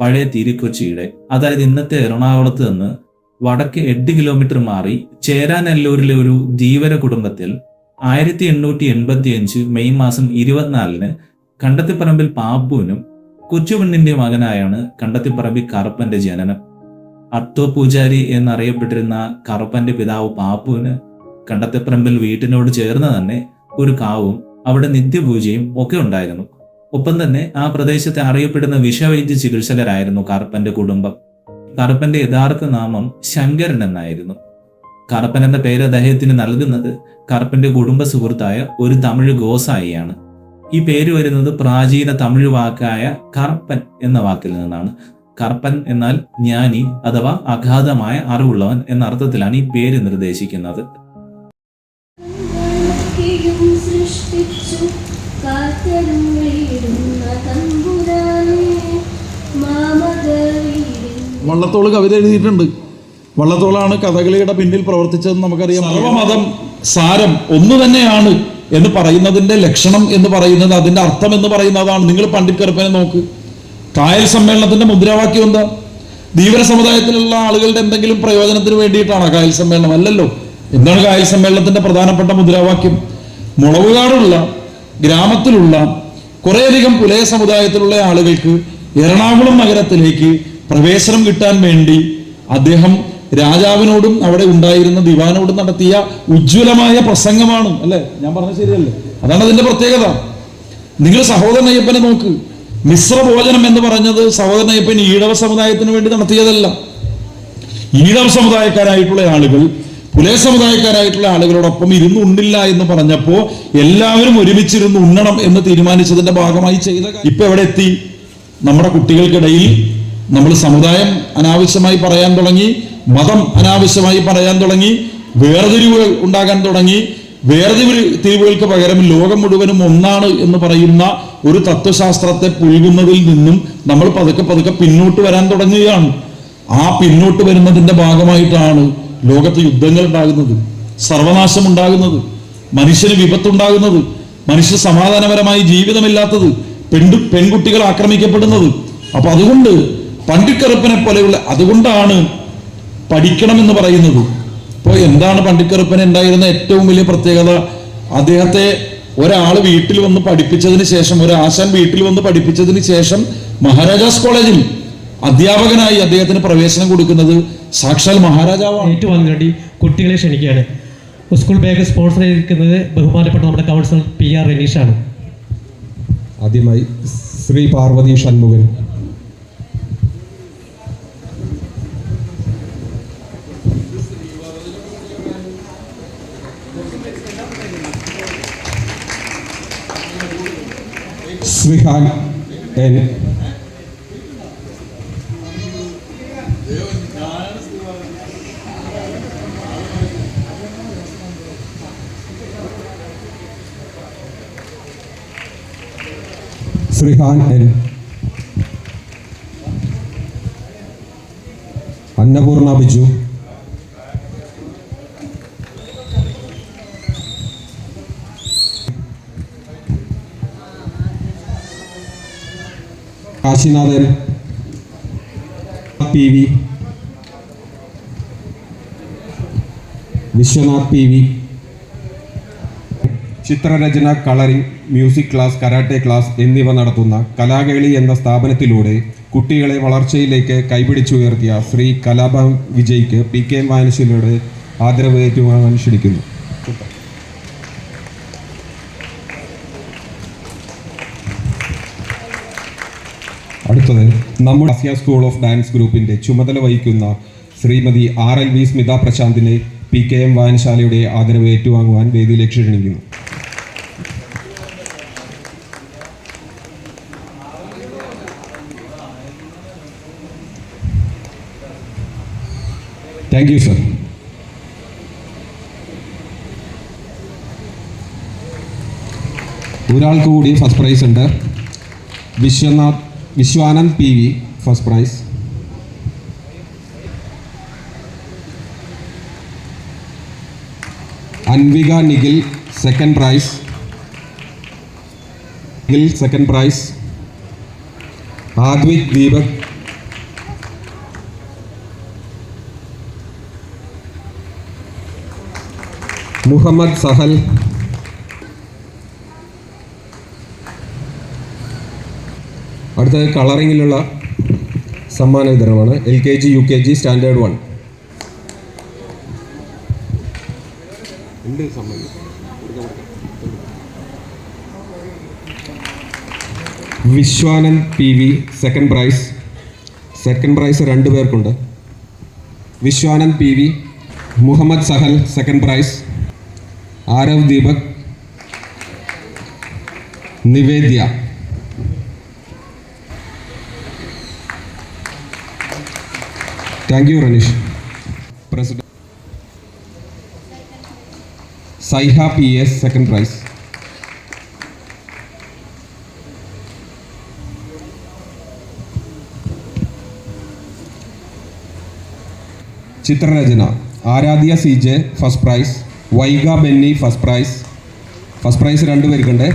പഴയ തിരുക്കൊച്ചിയുടെ അതായത് ഇന്നത്തെ എറണാകുളത്ത് നിന്ന് വടക്ക് എട്ട് കിലോമീറ്റർ മാറി ചേരാനെല്ലൂരിലെ ഒരു ധീവര കുടുംബത്തിൽ ആയിരത്തി എണ്ണൂറ്റി എൺപത്തി അഞ്ച് മെയ് മാസം ഇരുപത്തിനാലിന് കണ്ടത്തിപ്പറമ്പിൽ പാപ്പുവിനും കൊച്ചുപെണ്ണിന്റെ മകനായാണ് കണ്ടത്തിപ്പറമ്പിൽ കറുപ്പന്റെ ജനനം. അർത്തോ പൂജാരി എന്നറിയപ്പെട്ടിരുന്ന കറുപ്പന്റെ പിതാവ് പാപ്പുവിന് കണ്ടത്തിപ്പറമ്പിൽ വീട്ടിനോട് ചേർന്ന് തന്നെ ഒരു കാവും അവിടെ നിത്യപൂജയും ഒക്കെ ഉണ്ടായിരുന്നു. ഒപ്പം തന്നെ ആ പ്രദേശത്തെ അറിയപ്പെടുന്ന വിഷവൈദ്യ ചികിത്സകരായിരുന്നു കറുപ്പന്റെ കുടുംബം. കറുപ്പന്റെ യഥാർത്ഥ നാമം ശങ്കരൻ എന്നായിരുന്നു. കറുപ്പൻ എന്ന പേര് അദ്ദേഹത്തിന് നൽകുന്നത് കറുപ്പന്റെ കുടുംബ സുഹൃത്തായ ഒരു തമിഴ് ഗോസായിയാണ്. ഈ പേര് വരുന്നത് പ്രാചീന തമിഴ് വാക്കായ കറുപ്പൻ എന്ന വാക്കിൽ നിന്നാണ്. കറുപ്പൻ എന്നാൽ ജ്ഞാനി അഥവാ അഗാധമായ അറിവുള്ളവൻ എന്ന അർത്ഥത്തിലാണ് ഈ പേര് നിർദ്ദേശിക്കുന്നത് ും. സൃഷ്ടിച്ചു. വള്ളത്തോൾ കവിത എഴുതിയിട്ടുണ്ട്. വള്ളത്തോളാണ് കഥകളിയുടെ പിന്നിൽ പ്രവർത്തിച്ചതെന്ന് നമുക്കറിയാം. സർവമതം സാരം ഒന്നു തന്നെയാണ് എന്ന് പറയുന്നതിന്റെ ലക്ഷണം എന്ന് പറയുന്നത് അതിന്റെ അർത്ഥം എന്ന് പറയുന്നതാണ്. നിങ്ങൾ പണ്ഡിറ്റ് കറുപ്പനെ നോക്ക്. കായൽ സമ്മേളനത്തിന്റെ മുദ്രാവാക്യം എന്താ? ധീവര സമുദായത്തിലുള്ള ആളുകളുടെ എന്തെങ്കിലും പ്രയോജനത്തിന് വേണ്ടിയിട്ടാണ് കായൽ സമ്മേളനം? അല്ലല്ലോ. എന്താണ് കായൽ സമ്മേളനത്തിന്റെ പ്രധാനപ്പെട്ട മുദ്രാവാക്യം? മുളവുകാടുള്ള ഗ്രാമത്തിലുള്ള കുറേയധികം പുലയ സമുദായത്തിലുള്ള ആളുകൾക്ക് എറണാകുളം നഗരത്തിലേക്ക് പ്രവേശനം കിട്ടാൻ വേണ്ടി അദ്ദേഹം രാജാവിനോടും അവിടെ ഉണ്ടായിരുന്ന ദിവാനോടും നടത്തിയ ഉജ്ജ്വലമായ പ്രസംഗമാണ് അല്ലെ? ഞാൻ പറഞ്ഞത് ശരിയല്ലേ? അതാണ് അതിന്റെ പ്രത്യേകത. നിങ്ങൾ സഹോദരൻ അയ്യപ്പനെ നോക്ക്. മിശ്ര ഭോജനം എന്ന് പറഞ്ഞത് സഹോദരൻ അയ്യപ്പൻ ഈഴവ സമുദായത്തിന് വേണ്ടി നടത്തിയതല്ല. ഈഴവ സമുദായക്കാരായിട്ടുള്ള ആളുകൾ പുലേ സമുദായക്കാരായിട്ടുള്ള ആളുകളോടൊപ്പം ഇരുന്ന് ഉണ്ണില്ല എന്ന് പറഞ്ഞപ്പോ എല്ലാവരും ഒരുമിച്ചിരുന്ന് ഉണ്ണണം എന്ന് തീരുമാനിച്ചതിന്റെ ഭാഗമായി ചെയ്ത. ഇപ്പൊ എവിടെ എത്തി? നമ്മുടെ കുട്ടികൾക്കിടയിൽ നമ്മൾ സമുദായം അനാവശ്യമായി പറയാൻ തുടങ്ങി മതം അനാവശ്യമായി പറയാൻ തുടങ്ങി വേർതിരിവുകൾ ഉണ്ടാകാൻ തുടങ്ങി വേർതിരിവ് തിരിവുകൾക്ക് പകരം ലോകം മുഴുവനും ഒന്നാണ് എന്ന് പറയുന്ന ഒരു തത്വശാസ്ത്രത്തെ പുഴുകുന്നതിൽ നിന്നും നമ്മൾ പതുക്കെ പതുക്കെ പിന്നോട്ട് വരാൻ തുടങ്ങുകയാണ്. ആ പിന്നോട്ട് വരുന്നതിന്റെ ഭാഗമായിട്ടാണ് ലോകത്ത് യുദ്ധങ്ങൾ ഉണ്ടാകുന്നത് സർവനാശം ഉണ്ടാകുന്നത് മനുഷ്യന് വിപത്തുണ്ടാകുന്നത് മനുഷ്യ സമാധാനപരമായി ജീവിതമില്ലാത്തത് പെൺകു പെൺകുട്ടികൾ ആക്രമിക്കപ്പെടുന്നത്. അപ്പൊ അതുകൊണ്ട് പണ്ടിക്കറുപ്പനെ പോലെയുള്ള അതുകൊണ്ടാണ് പഠിക്കണമെന്ന് പറയുന്നത്. ഇപ്പോൾ എന്താണ് പണ്ടിക്കറുപ്പന് ഉണ്ടായിരുന്ന ഏറ്റവും വലിയ പ്രത്യേകത? അദ്ദേഹത്തെ ഒരാൾ വീട്ടിൽ വന്ന് പഠിപ്പിച്ചതിന് ശേഷം ഒരു ആശാൻ വീട്ടിൽ വന്ന് പഠിപ്പിച്ചതിന് ശേഷം മഹാരാജാസ് കോളേജിൽ അധ്യാപകനായി അദ്ദേഹത്തിന് പ്രവേശനം കൊടുക്കുന്നത് സാക്ഷാൽ മഹാരാജാവാണ്. ഏറ്റവും വേണ്ടി കുട്ടികളെ ക്ഷണിക്കുകയാണ്. സ്കൂൾ ബാഗ് സ്പോൺസർ ചെയ്തിരിക്കുന്നത് ബഹുമാനപ്പെട്ട നമ്മുടെ കൗൺസിലർ പി ആർ രനീഷാണ് ആദ്യമായി Sree Parvathi Shanmukhan. Sreehan N Sreehan N Annapoorna Biju Kasinathan P V Viswanath P V ചിത്രരചന colouring music class karate class എന്നിവ നടത്തുന്ന കലാകേളി എന്ന സ്ഥാപനത്തിലൂടെ കുട്ടികളെ വളർച്ചയിലേക്ക് കൈപിടിച്ചുയർത്തിയ ശ്രീ കലാഭവൻ വിജയ്ക്ക് പി കെ എം വായനശീലയുടെ ആദരവ് ഏറ്റുവാങ്ങാൻ അടുത്തത് നമ്മുടെ ആസിയ സ്കൂൾ ഓഫ് ഡാൻസ് ഗ്രൂപ്പിന്റെ ചുമതല വഹിക്കുന്ന Srimathi R L V Smitha പ്രശാന്തിനെ P K M വായനശാലയുടെ ആദരവ് ഏറ്റുവാങ്ങുവാൻ വേദിയിലേക്ക് ക്ഷണിക്കുന്നു താങ്ക് യു സർ ഒരാൾക്ക് കൂടി ഫസ്റ്റ് പ്രൈസ് ഉണ്ട്. Vishwanath Vishwanand P V first prize Anvika Nikhil second prize Nikhil second prize Advik Deepak Muhammad Sahal അടുത്തത് കളറിങ്ങിലുള്ള സമ്മാന വിതരണമാണ്. L K G U K G standard one. Vishwanand P V second prize second prize രണ്ട് പേർക്കുണ്ട്. Vishwanand P V Muhammad Sahal second prize Aarav Deepak Nivedya. Thank you Ranish president Saiha P S second prize ചിത്രരചന Aradhya C J first prize Vaiga Benny first prize first prize രണ്ട് പേർക്കുണ്ട്.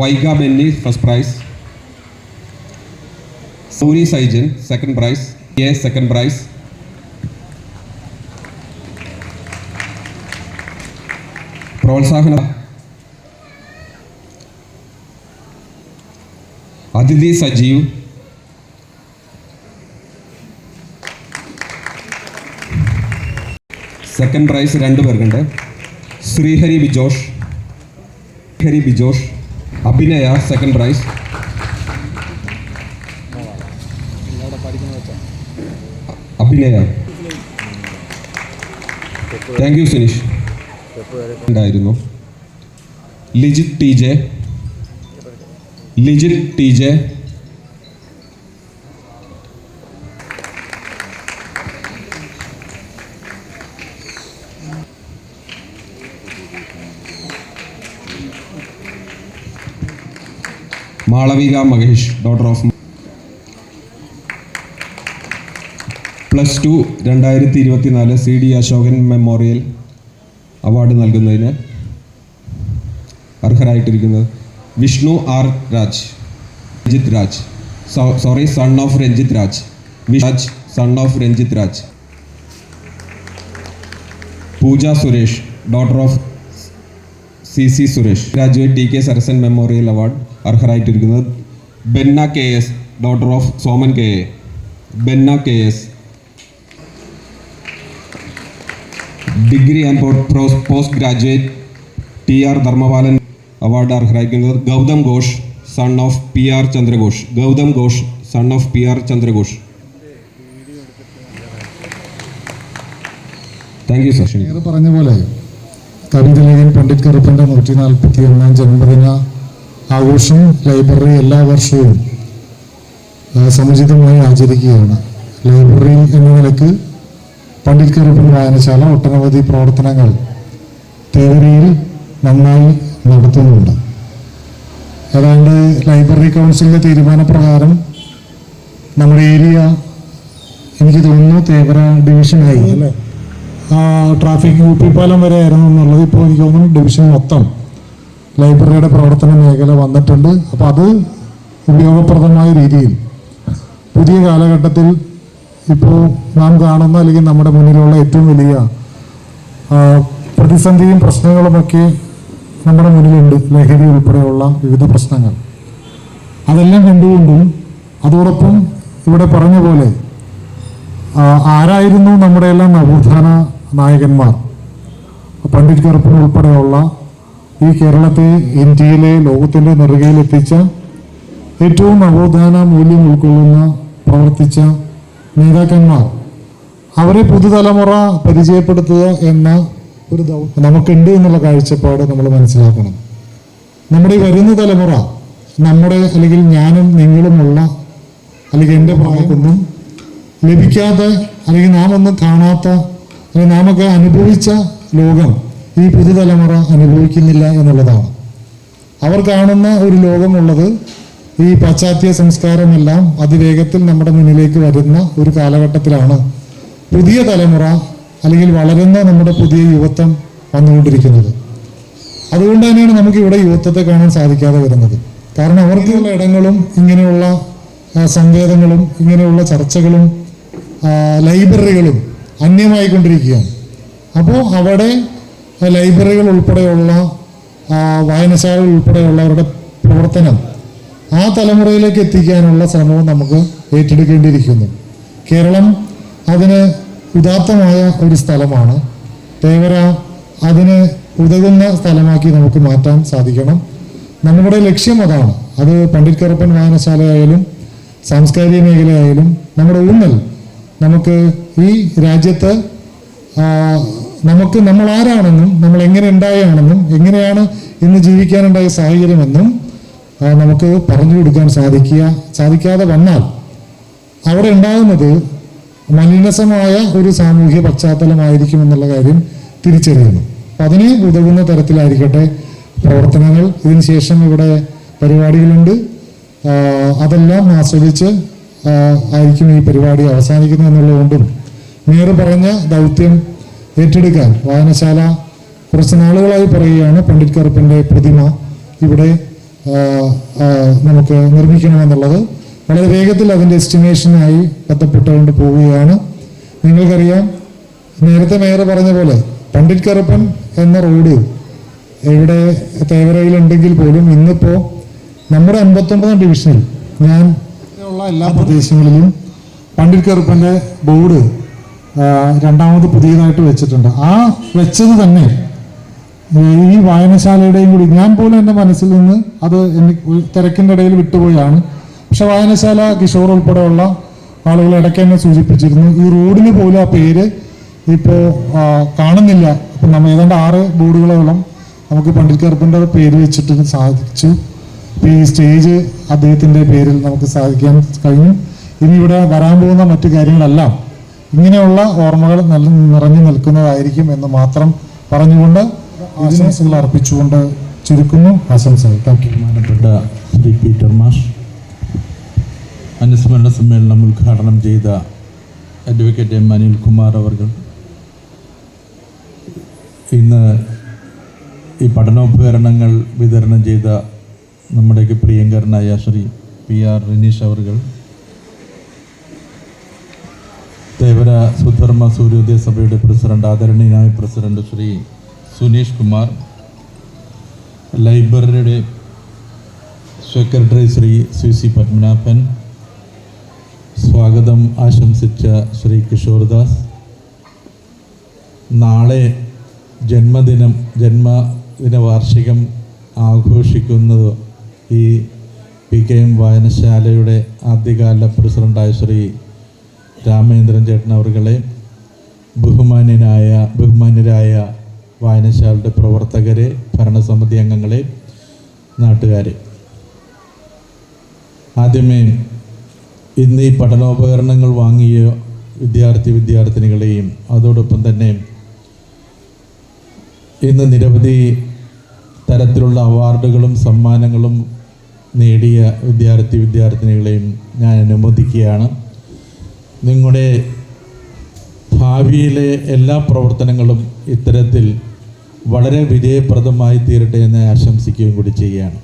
Vaiga Benny first prize Suri Saijan second prize A second prize പ്രോത്സാഹന. അതിഥി Sajeev. Second prize രണ്ട് പേർക്കുണ്ട്. Sreehari Bijosh. Hari Bijosh. Abhinaya second prize Abhinaya. Thank you Suneesh ഉണ്ടായിരുന്നു. Lijith T J. Lijith T J. Malavika Mahesh daughter of plus two രണ്ടായിരത്തി ഇരുപത്തിനാല് C D Ashokan memorial award നൽകുന്നതിന് അർഹരായിട്ടിരിക്കുന്നത് Vishnu R Raj Ranjith Raj. Sorry son of Ranjith Raj. Viraj son of Ranjith Raj. Pooja Suresh daughter of C C Suresh. Graduate T K Sarasan memorial award അർഹരായിട്ടിരിക്കുന്നത് Benna K S daughter of Soman K A. Benna K S. Degree and post graduate T R Dharmapalan award അർഹരായിരിക്കുന്നത് Gautam Ghosh son of P R Chandraghosh. Gautam Ghosh son of P R Chandraghosh. Thank you sir പറഞ്ഞ പോലെ കവിതലേഖൻ പണ്ഡിറ്റ് കറുപ്പന്റെ നൂറ്റി നാൽപ്പത്തി ഒന്നാം ജന്മദിന ആഘോഷം library എല്ലാ വർഷവും സമുചിതമായി ആചരിക്കുകയാണ്. Library എന്ന നിലയ്ക്ക് പണ്ഡിറ്റ് കരുപ്പൻ വായനശാല ഒട്ടനവധി പ്രവർത്തനങ്ങൾ തേവരയിൽ നന്നായി നടത്തുന്നുണ്ട്. ഏതാണ്ട് ലൈബ്രറി കൗൺസിലിന്റെ തീരുമാനപ്രകാരം നമ്മുടെ ഏരിയ എനിക്ക് തോന്നുന്നു തേവര ഡിവിഷനായി. അല്ലേ ട്രാഫിക് പാലം വരെ ആയിരുന്നു എന്നുള്ളത് ഇപ്പോൾ എനിക്ക് തോന്നുന്നു ഡിവിഷൻ മൊത്തം ലൈബ്രറിയുടെ പ്രവർത്തന മേഖല വന്നിട്ടുണ്ട്. അപ്പോൾ അത് ഉപയോഗപ്രദമായ രീതിയിൽ പുതിയ കാലഘട്ടത്തിൽ ഇപ്പോൾ നാം കാണുന്ന അല്ലെങ്കിൽ നമ്മുടെ മുന്നിലുള്ള ഏറ്റവും വലിയ പ്രതിസന്ധിയും പ്രശ്നങ്ങളുമൊക്കെ നമ്മുടെ മുന്നിലുണ്ട് ലഹരി ഉൾപ്പെടെയുള്ള വിവിധ പ്രശ്നങ്ങൾ. അതെല്ലാം കണ്ടുകൊണ്ടും അതോടൊപ്പം ഇവിടെ പറഞ്ഞ പോലെ ആരായിരുന്നു നമ്മുടെ എല്ലാം നവോത്ഥാന നായകന്മാർ? പണ്ഡിറ്റ് കറുപ്പൻ ഉൾപ്പെടെയുള്ള ഈ കേരളത്തെ ഇന്ത്യയിലെ ലോകത്തിന്റെ നെറുകയിലെത്തിച്ച ഏറ്റവും നവോത്ഥാന മൂല്യം ഉൾക്കൊള്ളുന്ന പ്രവർത്തിച്ച നേതാക്കന്മാർ. അവരെ പുതുതലമുറ പരിചയപ്പെടുത്തുക എന്ന ഒരു ദൗത്യം നമുക്കുണ്ട് എന്നുള്ള കാഴ്ചപ്പാട് നമ്മൾ മനസ്സിലാക്കണം. നമ്മുടെ വരുന്ന തലമുറ നമ്മുടെ അല്ലെങ്കിൽ ഞാനും നിങ്ങളുമുള്ള അല്ലെങ്കിൽ എന്റെ പ്രായമൊന്നും ലഭിക്കാത്ത അല്ലെങ്കിൽ നാം ഒന്നും കാണാത്ത അല്ലെങ്കിൽ നാമൊക്കെ അനുഭവിച്ച ലോകം ഈ പുതുതലമുറ അനുഭവിക്കുന്നില്ല എന്നുള്ളതാണ്. അവർ കാണുന്ന ഒരു ലോകമുള്ളത് ഈ പാശ്ചാത്യ സംസ്കാരമെല്ലാം അതിവേഗത്തിൽ നമ്മുടെ മുന്നിലേക്ക് വരുന്ന ഒരു കാലഘട്ടത്തിലാണ് പുതിയ തലമുറ അല്ലെങ്കിൽ വളരുന്ന നമ്മുടെ പുതിയ യുവത്വം വന്നുകൊണ്ടിരിക്കുന്നത്. അതുകൊണ്ട് തന്നെയാണ് നമുക്ക് ഇവിടെ യുവത്വത്തെ കാണാൻ സാധിക്കാതെ വരുന്നത്. കാരണം അവർക്കുള്ള ഇടങ്ങളും ഇങ്ങനെയുള്ള സങ്കേതങ്ങളും ഇങ്ങനെയുള്ള ചർച്ചകളും ലൈബ്രറികളും അന്യമായി കൊണ്ടിരിക്കുകയാണ് അപ്പോൾ അവിടെ ലൈബ്രറികൾ ഉൾപ്പെടെയുള്ള വായനശാലകൾ ഉൾപ്പെടെയുള്ളവരുടെ പ്രവർത്തനം ആ തലമുറയിലേക്ക് എത്തിക്കാനുള്ള ശ്രമവും നമുക്ക് ഏറ്റെടുക്കേണ്ടിയിരിക്കുന്നു. കേരളം അതിന് ഉദാത്തമായ ഒരു സ്ഥലമാണ്. തേവര അതിന് ഉതകുന്ന സ്ഥലമാക്കി നമുക്ക് മാറ്റാൻ സാധിക്കണം. നമ്മുടെ ലക്ഷ്യം അതാണ്. അത് പണ്ഡിറ്റ് കറുപ്പൻ വായനശാലയായാലും സാംസ്കാരിക മേഖലയായാലും നമ്മുടെ ഊന്നൽ. നമുക്ക് ഈ രാജ്യത്ത് നമുക്ക് നമ്മൾ ആരാണെന്നും നമ്മൾ എങ്ങനെ ഉണ്ടായാണെന്നും എങ്ങനെയാണ് ഇന്ന് ജീവിക്കാനുണ്ടായ സാഹചര്യമെന്നും നമുക്ക് പറഞ്ഞു കൊടുക്കാൻ സാധിക്കുക സാധിക്കാതെ വന്നാൽ അവിടെ ഉണ്ടാകുന്നത് മലിനസമായ ഒരു സാമൂഹ്യ പശ്ചാത്തലമായിരിക്കും എന്നുള്ള കാര്യം തിരിച്ചറിയുന്നു. അപ്പം അതിന് ഉതകുന്ന തരത്തിലായിരിക്കട്ടെ പ്രവർത്തനങ്ങൾ. ഇതിനുശേഷം ഇവിടെ പരിപാടികളുണ്ട്. അതെല്ലാം ആസ്വദിച്ച് ആയിരിക്കും ഈ പരിപാടി അവസാനിക്കുന്നത് എന്നുള്ളതുകൊണ്ടും മേയർ പറഞ്ഞ ദൗത്യം ഏറ്റെടുക്കാൻ വായനശാല കുറച്ച് നാളുകളായി പറയുകയാണ് പണ്ഡിറ്റ് കറുപ്പന്റെ പ്രതിമ. ഇവിടെ നമുക്ക് നിർമ്മിക്കണമെന്നുള്ളത്. വളരെ വേഗത്തിൽ അതിന്റെ എസ്റ്റിമേഷനായി ബന്ധപ്പെട്ടുകൊണ്ട് പോവുകയാണ്. നിങ്ങൾക്കറിയാം നേരത്തെ മേയർ പറഞ്ഞ പോലെ പണ്ഡിറ്റ് കറുപ്പൻ എന്ന റോഡ് ഇവിടെ തേവരയിലുണ്ടെങ്കിൽ പോലും ഇന്നിപ്പോൾ നമ്മുടെ അമ്പത്തൊമ്പതാം ഡിവിഷനിൽ ഞാൻ ഉള്ള എല്ലാ പ്രദേശങ്ങളിലും പണ്ഡിറ്റ് കറുപ്പന്റെ ബോർഡ് രണ്ടാമത് പുതിയതായിട്ട് വെച്ചിട്ടുണ്ട്. ആ വെച്ചത് തന്നെ ഈ വായനശാലയുടെയും കൂടി ഞാൻ പോലും എന്റെ മനസ്സിൽ നിന്ന് അത് എനിക്ക് തിരക്കിന്റെ ഇടയിൽ വിട്ടുപോയാണ്. പക്ഷെ വായനശാല കിഷോർ ഉൾപ്പെടെയുള്ള ആളുകൾ ഇടയ്ക്ക് തന്നെ സൂചിപ്പിച്ചിരുന്നു. ഈ റോഡിന് പോലും ആ പേര് ഇപ്പോൾ കാണുന്നില്ല. ഇപ്പം നമ്മൾ ഏതാണ്ട് ആറ് ബോർഡുകളോളം നമുക്ക് പണ്ഡിറ്റ് കറുപ്പിന്റെ പേര് വെച്ചിട്ട് സാധിച്ചു. ഈ സ്റ്റേജ് അദ്ദേഹത്തിന്റെ പേരിൽ നമുക്ക് സാധിക്കാൻ കഴിഞ്ഞു. ഇനി ഇവിടെ വരാൻ പോകുന്ന മറ്റു കാര്യങ്ങളെല്ലാം ഇങ്ങനെയുള്ള ഓർമ്മകൾ നല്ല നിറഞ്ഞു നിൽക്കുന്നതായിരിക്കും എന്ന് മാത്രം പറഞ്ഞുകൊണ്ട് ആശംസകൾ അർപ്പിച്ചുകൊണ്ട് ചുരുക്കുന്നു. ആശംസകൾ. താങ്ക് യു ബഹുമാനപ്പെട്ട ശ്രീ പീറ്റർ മാഷ്. അനുസ്മരണ സമ്മേളനം ഉദ്ഘാടനം ചെയ്ത അഡ്വക്കേറ്റ് എം അനിൽകുമാർ അവർ ഇന്ന് ഈ പഠനോപകരണങ്ങൾ വിതരണം ചെയ്ത നമ്മുടെയൊക്കെ പ്രിയങ്കരനായ ശ്രീ പി ആർ റിനീഷ് അവർ തേവര സുധർമ്മ സൂര്യോദയ സഭയുടെ പ്രസിഡന്റ് ആദരണീയനായ പ്രസിഡന്റ് ശ്രീ സുനീഷ് കുമാർ ലൈബ്രറിയുടെ secretary Shri C C Padmanabhan സ്വാഗതം ആശംസിച്ച ശ്രീ കിഷോർദാസ്. നാളെ ജന്മദിനം ജന്മദിന വാർഷികം ആഘോഷിക്കുന്നത് ഈ പി കെ എം വായനശാലയുടെ ആദ്യകാല പ്രസിഡന്റായ ശ്രീ രാമേന്ദ്രൻ ചേട്ടൻ അവർകളെ ബഹുമാന്യനായ ബഹുമാന്യരായ വായനശാലയുടെ പ്രവർത്തകരെ ഭരണസമിതി അംഗങ്ങളെ നാട്ടുകാരെ. ആദ്യമേ ഇന്ന് ഈ പഠനോപകരണങ്ങൾ വാങ്ങിയ വിദ്യാർത്ഥി വിദ്യാർത്ഥിനികളെയും അതോടൊപ്പം തന്നെ ഇന്ന് നിരവധി തരത്തിലുള്ള അവാർഡുകളും സമ്മാനങ്ങളും നേടിയ വിദ്യാർത്ഥി വിദ്യാർത്ഥിനികളെയും ഞാൻ അനുമോദിക്കുകയാണ്. നിങ്ങളുടെ ഭാവിയിലെ എല്ലാ പ്രവർത്തനങ്ങളും ഇത്തരത്തിൽ വളരെ വിജയപ്രദമായി തീരട്ടെ എന്ന് ആശംസിക്കുകയും കൂടി ചെയ്യുകയാണ്.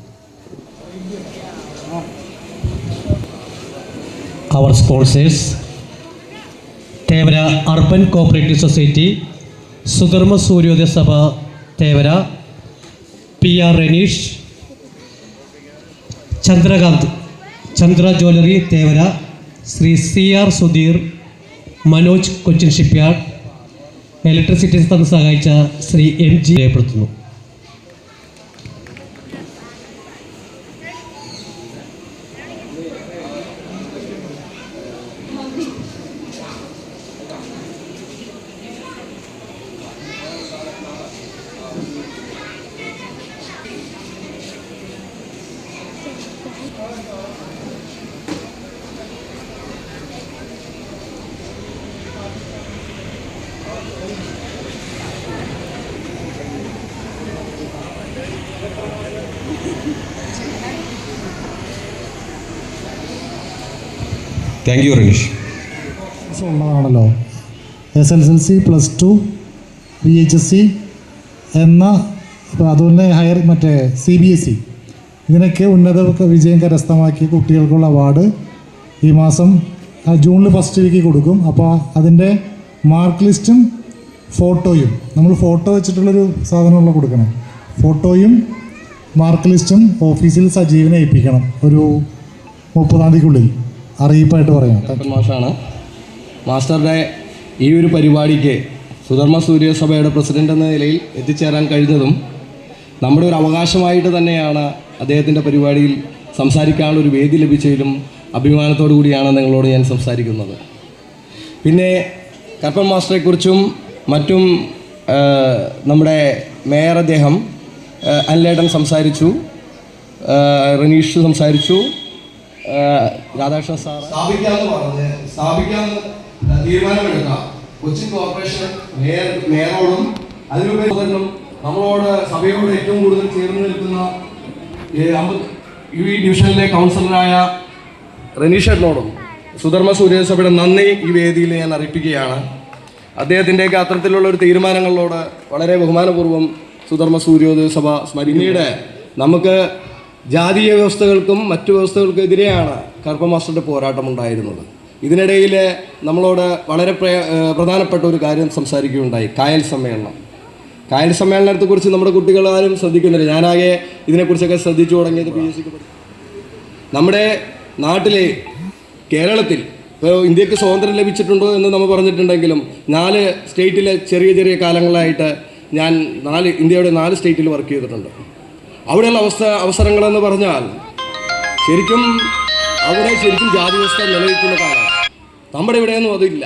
അവർ sponsors Thevara urban cooperative society Sudharma Suryodaya Sabha Thevara P R Ranish Chandrakanth Chandra jewellery Thevara Shri C R Sudheer Manoj Cochin shipyard electricity തന്ന് സഹായിച്ച ശ്രീ എം ജി രേഖപ്പെടുത്തുന്നു. Thank you Ranish ഉള്ളതാണല്ലോ S L L C plus two P H S C എന്ന അതുപോലെ higher മറ്റേ C B S E ഇതിനൊക്കെ ഉന്നത വിജയം കരസ്ഥമാക്കിയ കുട്ടികൾക്കുള്ള അവാർഡ് ഈ മാസം ജൂണിൽ ഫസ്റ്റ് വീക്ക് കൊടുക്കും. അപ്പോൾ അതിന്റെ മാർക്ക് ലിസ്റ്റും ഫോട്ടോയും നമ്മൾ ഫോട്ടോ വെച്ചിട്ടുള്ളൊരു സാധനമുള്ള കൊടുക്കണം. ഫോട്ടോയും മാർക്ക് ലിസ്റ്റും ഓഫീസിൽ സജീവനെ ഏൽപ്പിക്കണം. ഒരു മുപ്പതാം തീയതിക്കുള്ളിൽ. അറിയിപ്പായിട്ട് പറയാം. മാഷാണ് മാസ്റ്ററുടെ ഈ ഒരു പരിപാടിക്ക് സുധർമ്മ സൂര്യസഭയുടെ പ്രസിഡന്റ് എന്ന നിലയിൽ എത്തിച്ചേരാൻ കഴിഞ്ഞതും നമ്മുടെ ഒരു അവകാശമായിട്ട് തന്നെയാണ് അദ്ദേഹത്തിന്റെ പരിപാടിയിൽ സംസാരിക്കാനുള്ള ഒരു വേദി ലഭിച്ചതിലും അഭിമാനത്തോടു കൂടിയാണ് നിങ്ങളോട് ഞാൻ സംസാരിക്കുന്നത്. പിന്നെ കപ്പൻ മാസ്റ്ററെക്കുറിച്ചും മറ്റും നമ്മുടെ മേയർ അദ്ദേഹം അല്ലേട്ടൻ സംസാരിച്ചു റനീഷ് സംസാരിച്ചു രാധാകൃഷ്ണൻ സാർ സ്ഥാപിക്കാന്ന് പറഞ്ഞ് സ്ഥാപിക്കാന്ന് തീരുമാനമെടുത്ത കൊച്ചിൻ കോർപ്പറേഷൻ മേയർ മേയറോടും അതിനുപരി മുതലും നമ്മളോട് സഭയോട് ഏറ്റവും കൂടുതൽ ചേർന്ന് നിൽക്കുന്ന യു ഇ ഡിവിഷനിലെ കൗൺസിലറായ റനീഷേട്ടനോടും സുധർമ്മ സൂര്യസഭയുടെ നന്ദി ഈ വേദിയിൽ ഞാൻ അറിയിപ്പിക്കുകയാണ്. അദ്ദേഹത്തിന്റെയൊക്കെ അത്തരത്തിലുള്ള ഒരു തീരുമാനങ്ങളോട് വളരെ ബഹുമാനപൂർവം സുധർമ്മ സൂര്യോദയ സഭ സ്മരി നമുക്ക് ജാതീയ വ്യവസ്ഥകൾക്കും മറ്റു വ്യവസ്ഥകൾക്കും എതിരെയാണ് കറുപ്പ മാസ്റ്ററുടെ പോരാട്ടം ഉണ്ടായിരുന്നത് ഇതിനിടയിൽ നമ്മളോട് വളരെ പ്രധാനപ്പെട്ട ഒരു കാര്യം സംസാരിക്കുകയുണ്ടായി. കായൽ സമ്മേളനം. കായൽ സമ്മേളനത്തെക്കുറിച്ച് നമ്മുടെ കുട്ടികൾ ആരും ശ്രദ്ധിക്കുന്നില്ല. ഞാനാകെ ഇതിനെക്കുറിച്ചൊക്കെ ശ്രദ്ധിച്ചു തുടങ്ങിയത് പി. എസ്. സിക്ക് നമ്മുടെ നാട്ടിലെ കേരളത്തിൽ ഇപ്പോൾ ഇന്ത്യയ്ക്ക് സ്വാതന്ത്ര്യം ലഭിച്ചിട്ടുണ്ടോ എന്ന് നമ്മൾ പറഞ്ഞിട്ടുണ്ടെങ്കിലും നാല് സ്റ്റേറ്റിലെ ചെറിയ ചെറിയ കാലങ്ങളായിട്ട് ഞാൻ നാല് ഇന്ത്യയുടെ നാല് സ്റ്റേറ്റിൽ വർക്ക് ചെയ്തിട്ടുണ്ട്. അവിടെയുള്ള അവസ്ഥ അവസരങ്ങളെന്ന് പറഞ്ഞാൽ ശരിക്കും അവിടെ ശരിക്കും ജാതി വ്യവസ്ഥ നിലനിൽക്കുന്ന കാലം. നമ്മുടെ ഇവിടെയൊന്നും അതില്ല.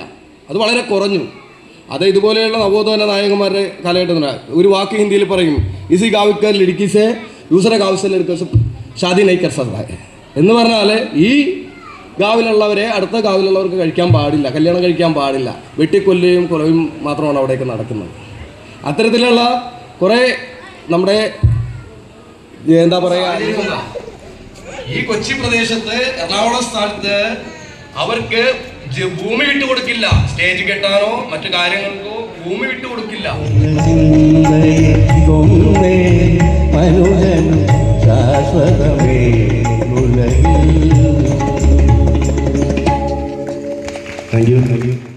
അത് വളരെ കുറഞ്ഞു. അത് ഇതുപോലെയുള്ള നവോത്ഥാന നായകന്മാരുടെ കാലഘട്ടത്തിലാണ്. ഒരു വാക്ക് ഹിന്ദിയിൽ പറയും ഇസി കാവിക്കൽ ലിഡിക്കിസെ ദൂസര കാവിസൽ ലടുക്കസ് ഷാദി നൈക്കർ സർദായ എന്ന് പറഞ്ഞാൽ ഈ ഗാവിലുള്ളവരെ അടുത്ത ഗാവിലുള്ളവർക്ക് കഴിക്കാൻ പാടില്ല കല്യാണം കഴിക്കാൻ പാടില്ല. വെട്ടിക്കൊല്ലുകയും കുറവും മാത്രമാണ് അവിടെയൊക്കെ നടക്കുന്നത്. അത്തരത്തിലുള്ള കുറേ നമ്മുടെ എന്താ പറയാ? ഈ കൊച്ചി പ്രദേശത്ത് എറണാകുളം സ്ഥലത്ത് അവർക്ക് ഭൂമി വിട്ടു കൊടുക്കില്ല. സ്റ്റേജ് കെട്ടാനോ മറ്റു കാര്യങ്ങൾക്കോ ഭൂമി വിട്ടു കൊടുക്കില്ല. You thank you